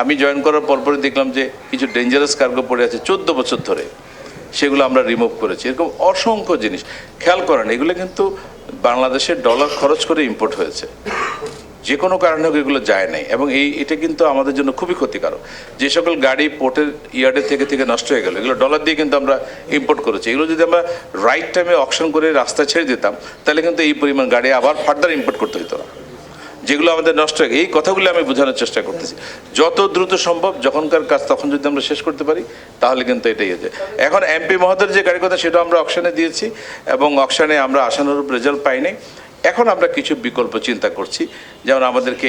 আমি জয়েন করার পরপরই দেখলাম যে কিছু ডেঞ্জারাস কার্গো পড়ে আছে চোদ্দ বছর ধরে। সেগুলো আমরা রিমুভ করেছি। এরকম অসংখ্য জিনিস। খেয়াল করেন, এগুলো কিন্তু বাংলাদেশের ডলার খরচ করে ইম্পোর্ট হয়েছে। যে কোনো কারণে হোক এগুলো যায় নাই। এবং এই, এটা কিন্তু আমাদের জন্য খুবই ক্ষতিকারক। যে সকল গাড়ি পোর্টের ইয়ার্ডের থেকে থেকে নষ্ট হয়ে গেল, এগুলো ডলার দিয়ে কিন্তু আমরা ইম্পোর্ট করেছি। এগুলো যদি আমরা রাইট টাইমে অকশন করে রাস্তা ছেড়ে দিতাম, তাহলে কিন্তু এই পরিমাণ গাড়ি আবার ফার্দার ইম্পোর্ট করতে হতো না। যেগুলো আমাদের নষ্ট হয়ে এই কথাগুলো আমি বোঝানোর চেষ্টা করতেছি। যত দ্রুত সম্ভব যখনকার কাজ তখন যদি আমরা শেষ করতে পারি, তাহলে কিন্তু এটাই হয়েছে এখন এমপি মহোদয়ের যে গাড়ির কথা সেটা আমরা অকশনে দিয়েছি এবং অকশনে আমরা আশানুরূপ রেজাল্ট পাইনি এখন আমরা কিছু বিকল্প চিন্তা করছি। যেমন আমাদেরকে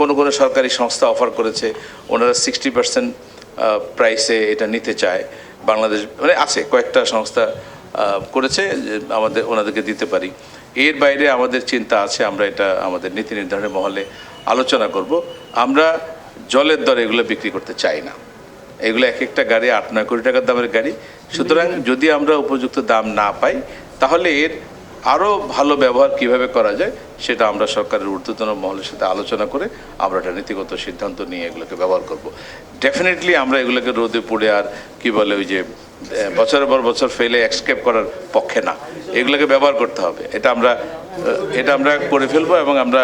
কোনো কোনো সরকারি সংস্থা অফার করেছে, ওনারা সিক্সটি পার্সেন্ট প্রাইসে এটা নিতে চায়। বাংলাদেশ মানে আছে, কয়েকটা সংস্থা করেছে আমাদের, ওনাদেরকে দিতে পারি। এর বাইরে আমাদের চিন্তা আছে, আমরা এটা আমাদের নীতি নির্ধারণের মহলে আলোচনা করব। আমরা জলের দরে এগুলো বিক্রি করতে চাই না। এগুলো এক একটা গাড়ি আট, নয় কোটি টাকার দামের গাড়ি। সুতরাং যদি আমরা উপযুক্ত দাম না পাই, তাহলে এর আরও ভালো ব্যবহার কীভাবে করা যায়, সেটা আমরা সরকারের ঊর্ধ্বতন মহলের সাথে আলোচনা করে আমরা একটা নীতিগত সিদ্ধান্ত নিয়ে এগুলোকে ব্যবহার করব। ডেফিনেটলি আমরা এগুলোকে রোদে পড়ে আর কি বলে ওই যে বছরের পর বছর ফেলে এক্সকেপ করার পক্ষে না। এগুলোকে ব্যবহার করতে হবে। এটা আমরা এটা আমরা করে ফেলব এবং আমরা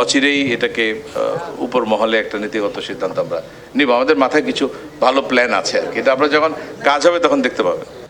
অচিরেই এটাকে উপর মহলে একটা নীতিগত সিদ্ধান্ত আমরা নিব। আমাদের মাথায় কিছু ভালো প্ল্যান আছে আর কি। এটা আমরা যখন কাজ হবে তখন দেখতে পাবেন।